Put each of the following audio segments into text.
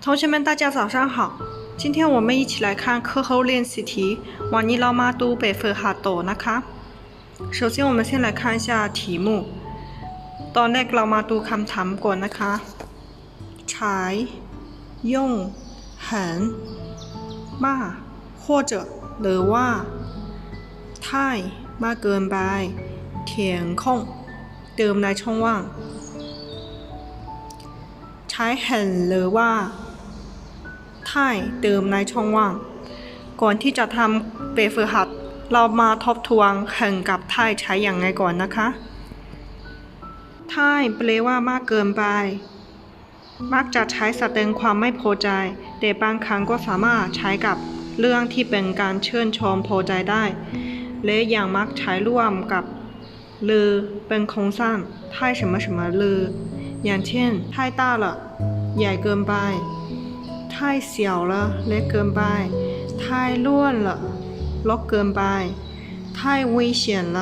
同学们，大家早上好！今天我们一起来看课后练习题。วันนี้เรามาดูแบบฝึกหัดโตนะคะ 首先，我们先来看一下题目。ตอนแรกเรามาดูคำถามก่อนนะคะใช้用很มาก或者หรือว่า太มากเกินไป填空เติมในช่องว่าง ใช้很หรือว่า 太เติมในช่องว่าง ก่อนที่จะทำเปฝึกหัด เรามาทบทวน很กับ太ใช้อย่างไงก่อนนะคะ太แปลว่ามากเกินไป มักจะใช้แสดงความไม่พอใจ แต่บางครั้งก็สามารถใช้กับเรื่องที่เป็นการเชิญชมพอใจได้ และอย่างมักใช้ร่วมกับเลอเป็นโครงสร้าง太什么什么เลออย่างเช่น太大了ใหญ่เกินไป 太小了เล็กเกินไป太乱了ลกเกินไป太危险了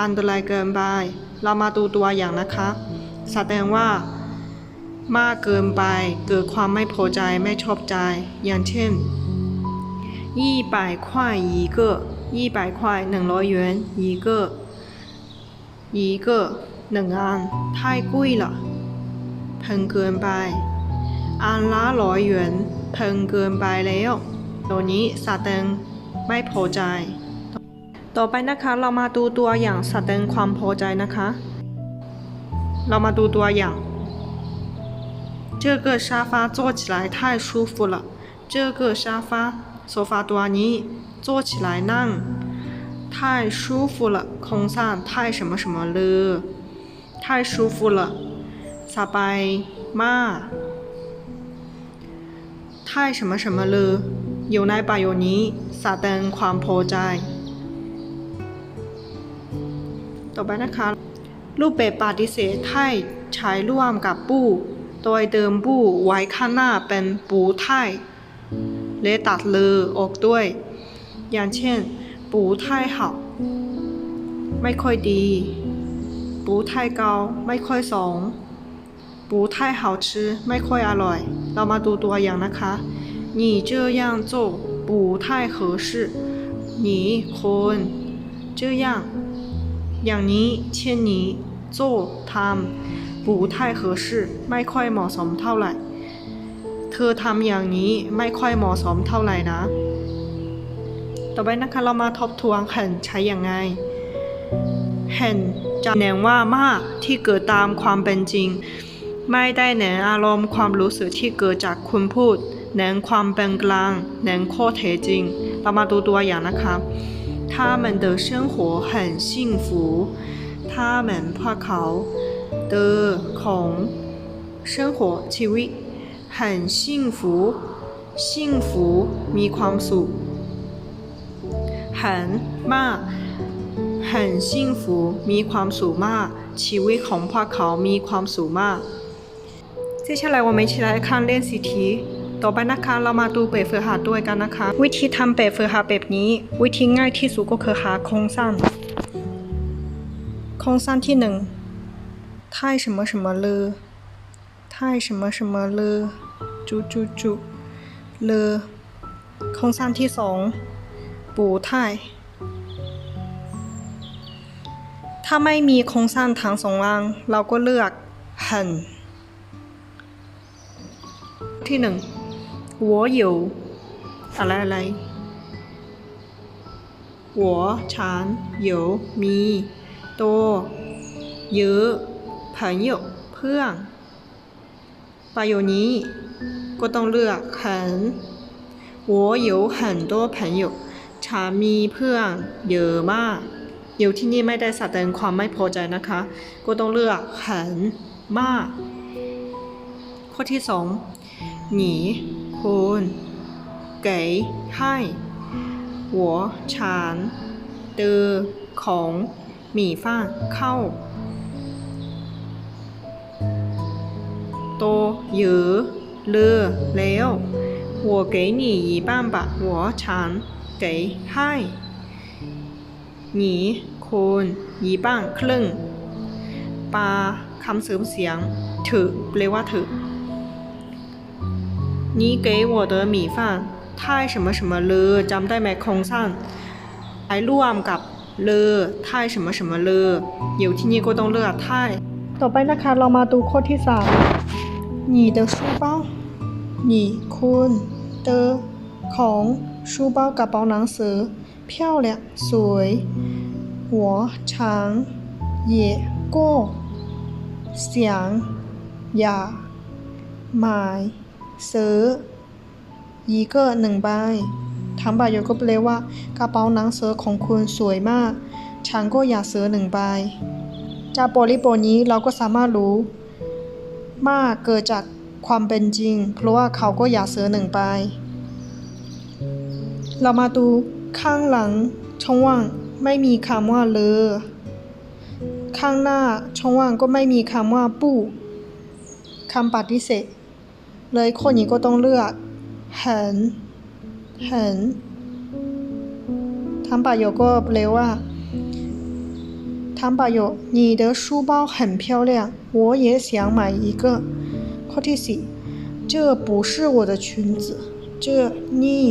อันตรายเกินไป เรามาดูตัวอย่างนะคะ แสดงว่า มากเกินไป เกิดความไม่พอใจไม่ชอบใจ อย่างเช่น一百块一个一百块หนึ่งร้อยหยวน一个一个หนึ่งอัน太贵了แพงเกินไป อันละร้อยหยวนแพงเกินไปแล้วตัวนี้แสดงไม่พอใจ ต่อไปนะคะเรามาดูตัวอย่างแสดงความพอใจนะคะ เรามาดูตัวอย่าง 这个沙发坐起来太舒服了。这个沙发โซฟาตัวนี้坐起来นั่ง太舒服了โครงสร้าง太什么什么了太舒服了สบายมาก 太什么什么了อยู่ในประโยคนี้แสดงความพอใจ ต่อไปนะคะ รูปแบบปฏิเสธไทยใช้ร่วมกับปู้ โดยเดิมปู้ไว้ข้างหน้าเป็นปูไทยและตัดเลอออกด้วย อย่างเช่น ปูไทยเห่าไม่ค่อยดี ปูไทยเกาไม่ค่อยสอง ปูไทย好吃ไม่ค่อยอร่อย เรามาดูตัวอย่างนะคะ你这样做不太合适你ควร这样อย่างนี้เช่นนี้โจทำ不太合适ไม่ค่อยเหมาะสมเท่าไหร่ เธอทำอย่างนี้ไม่ค่อยเหมาะสมเท่าไหร่นะ ต่อไปนะคะเรามาทบทวนเห็นใช้อย่างไงเห็นจะแนงว่ามากที่เกิดตามความเป็นจริง ไม่ได้แนงอารมณ์ความรู้สึกที่เกิดจากคุณพูดแนงความเป็นกลางแนงข้อเท็จจริง เรามาดูตัวอย่างนะคะ他们的生活很幸福他们พวกเขา的ของ生活ชีวิต很幸福幸福มีความสุข很มาก很幸福มีความสุขมาก ชีวิตของพวกเขามีความสุขมาก 接下来我们一起来看练习题ต่อไปนะคะเรามาดูแบบฝึกหัดด้วยกันนะคะ วิธีทำแบบฝึกหัดแบบนี้ วิธีง่ายที่สุดก็คือหาโครงสร้างโครงสร้างที่หนึ่ง太什么什么了太什么什么了จุจุจุเลอโครงสร้างที่สองปูไทยถ้าไม่มีโครงสร้างทางสองล่าง เราก็เลือกหัน ที่หนึ่ง我有อะไรอะไร我ฉัน有มีตัวเยอะ朋友เพื่อนประโยคนี้ก็ต้องเลือก很我有很多朋友ฉันมีเพื่อนเยอะมากอยู่ที่นี่ไม่ได้แสดงความไม่พอใจนะคะ ก็ต้องเลือก很มาก ข้อที่สอง หนีคูณเก๋ให้หัวฉันเตอของหมี่ฟ้าเข้า โตเยอะเลือแล้วหัวเก๋หนีบ้านบคครึ่งปลาคำเสริมเสียงถือแปลว่าถือ 你给我的米饭太什么什么เลอจำได้ไหมโครงสร้างใช้ร่วมกับเลอ太什么什么เลออยู่ที่นี่ก็ต้องเลือก太ต่อไปนะคะเรามาดูข้อที่สาม你的书包你คุณ的ของ书包กระเป๋าหนังสือ漂亮สวย我常也ก็想อยาก买 ซื้อ一个หนึ่งใบทั้งใบโยก็แปลว่ากระเป๋าหนังสือของคุณสวยมาก ฉันก็อยากซื้อหนึ่งใบ จากบริบทนี้เราก็สามารถรู้ มากเกิดจากความเป็นจริง เพราะว่าเขาก็อยากซื้อหนึ่งใบ เรามาดูข้างหลังช่องว่างไม่มีคำว่าเลอข้างหน้าช่องว่างก็ไม่มีคำว่าปู้คำปฏิเสธ เลยคนนี้ก็ต้องเลือก很很ทำประโยคก็แปลว่าทำประโยค你的书包很漂亮我也想买一个ข้อที่สี่这不是我的裙子这นี่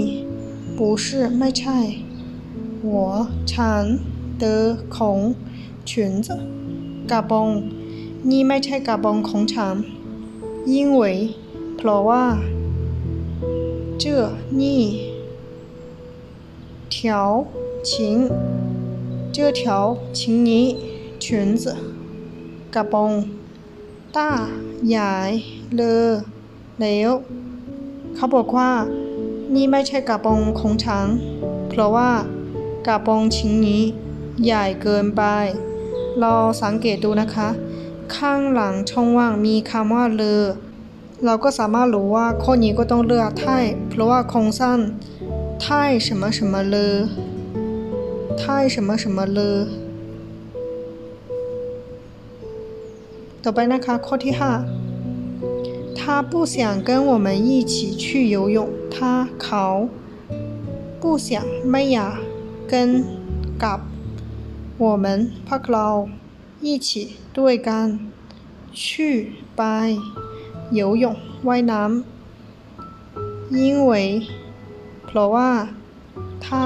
不是ไม่ใช่我ฉัน的ของ裙子กระบองนี่ไม่ใช่กระบองของฉัน因为 เพราะว่า这นี่条裙这条情呢裙子กระบองต้าใหญ่เลอแล้วเขาบอกว่า นี่ไม่ใช่กระบองของฉัน เพราะว่ากระบองชิ้นนี้ใหญ่เกินไป เราสังเกตดูนะคะ ข้างหลังช่องว่างมีคำว่าเลอ เราก็สามารถรู้ว่าข้อนี้ก็ต้องเลือกไทยเพราะว่าโครงสร้างไทย什么什么เลอไทย什么什么เลอต่อไปนะคะ ข้อที่ห้า他不想跟我们一起去游泳他เขา不想ไม่อยาก跟กับ我们พวกเรา一起ด้วยกัน去ไป 游泳ว่ายน้ำยิ่งเวยเพราะว่า ถ้า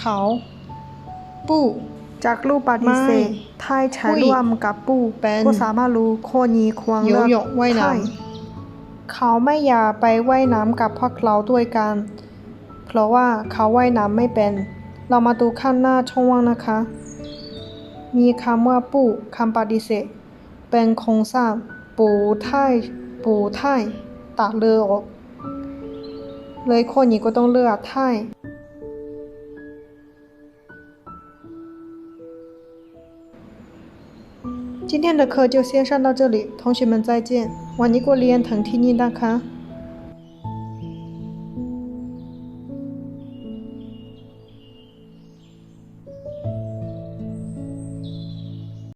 เขาปูจากรูปปฏิเสธไทยใช้ร่วมกับปูก็สามารถรู้ข้อนี้ควงเลือกไทยเขาไม่อยากไปว่ายน้ำกับพวกเราด้วยกัน เพราะว่าเขาว่ายน้ำไม่เป็น เรามาดูข้างหน้าช่องว่างนะคะ มีคำว่าปูคำปฏิเสธ เป็นโคงสร้าง ปูไทยปูไทยตัดเรือออก เลยคนนี้ก็ต้องเลือกไทย今天的课就先上到这里，同学们再见。วันนี้ก็เรียนถึงที่นี่นะคะ